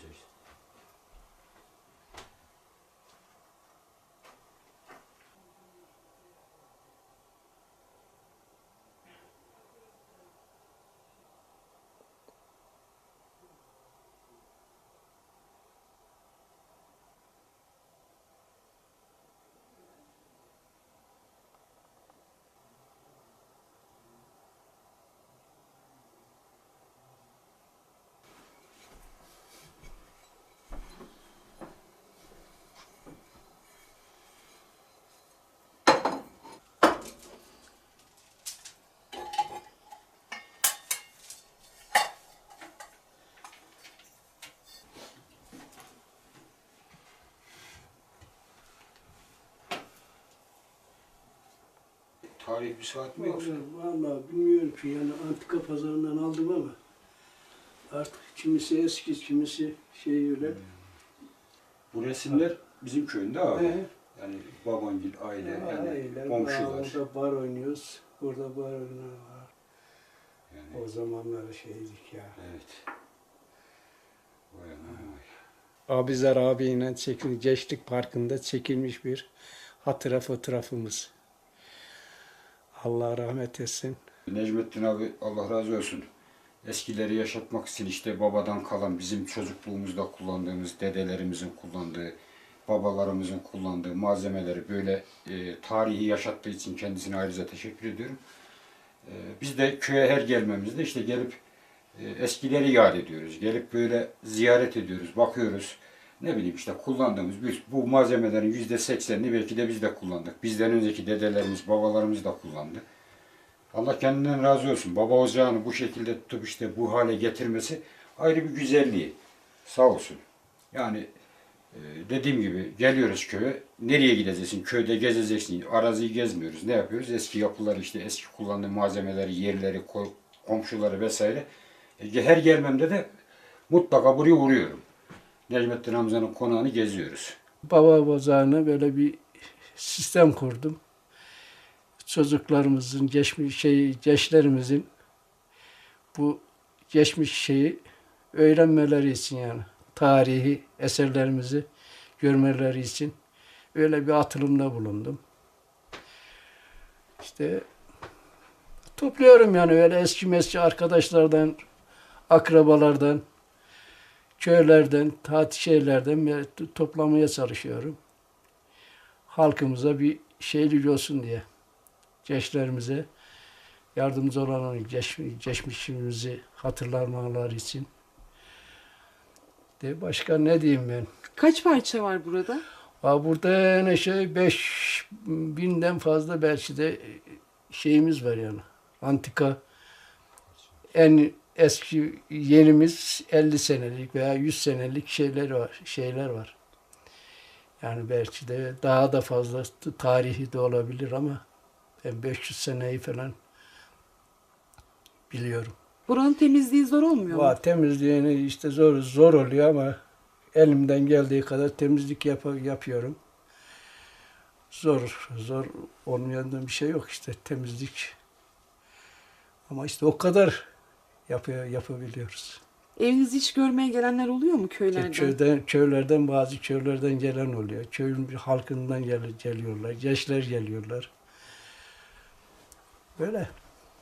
Biliyoruz işte. Tarih bir saat mi yoksa? Vallahi bilmiyorum ki yani antika pazarından aldım ama artık kimisi eski, kimisi şey öyle. Bu resimler bizim köyünde abi. He. Yani babangil, aile, yani Aileler, komşular. Burada bar oynuyoruz. Burada bar oynuyor var. Yani, O zamanlar şeydik ya. evet. Vay anam vay. Abizar abiyle çekil, Gençlik Parkı'nda çekilmiş bir hatıra fotoğrafımız. Allah rahmet etsin. Necmettin abi Allah razı olsun. Eskileri yaşatmak için işte babadan kalan bizim çocukluğumuzda kullandığımız, dedelerimizin kullandığı, babalarımızın kullandığı malzemeleri böyle e, tarihi yaşattığı için kendisine ayrıca teşekkür ediyorum. E, biz de köye her gelmemizde işte gelip e, eskileri yad ediyoruz. Gelip böyle ziyaret ediyoruz, bakıyoruz. Ne bileyim işte kullandığımız biz bu malzemelerin yüzde seksenini belki de biz de kullandık. Bizden önceki dedelerimiz, babalarımız da kullandı. Allah kendinden razı olsun. Baba ocağını bu şekilde tutup işte bu hale getirmesi ayrı bir güzelliği. Sağ olsun. Yani e, dediğim gibi geliyoruz köye. Nereye gideceksin? Köyde gezeceksin. Araziyi gezmiyoruz. Ne yapıyoruz? Eski yapıları işte eski kullandığı malzemeleri, yerleri, ko- komşuları vesaire. E, her gelmemde de mutlaka buraya uğruyorum. Necmettin amcanın konağını geziyoruz. Baba bozağına böyle bir sistem kurdum. Çocuklarımızın, geçmiş şey, gençlerimizin bu geçmiş şeyi öğrenmeleri için yani tarihi eserlerimizi görmeleri için öyle bir atılımda bulundum. İşte topluyorum yani öyle eski meski arkadaşlardan, akrabalardan, köylerden, tatil to- toplamaya çalışıyorum. Halkımıza bir şeylik olsun diye. Gençlerimize yardımcı olan geç, geçmişimizi hatırlamaları için. De başka ne diyeyim ben? Kaç parça var burada? Ha burada yani şey 5 binden fazla belki de şeyimiz var yani. Antika en eski yenimiz 50 senelik veya 100 senelik şeyler var, şeyler var. Yani belki de daha da fazla tarihi de olabilir ama ben 500 seneyi falan biliyorum. Buranın temizliği zor olmuyor mu? Va temizliğini işte zor zor oluyor ama elimden geldiği kadar temizlik yap yapıyorum. Zor zor olmayan bir şey yok işte temizlik. Ama işte o kadar yapıyor, yapabiliyoruz. Evinizi hiç görmeye gelenler oluyor mu köylerden? Köyden, köylerden bazı köylerden gelen oluyor. Köyün halkından gel, geliyorlar. Gençler geliyorlar. Böyle.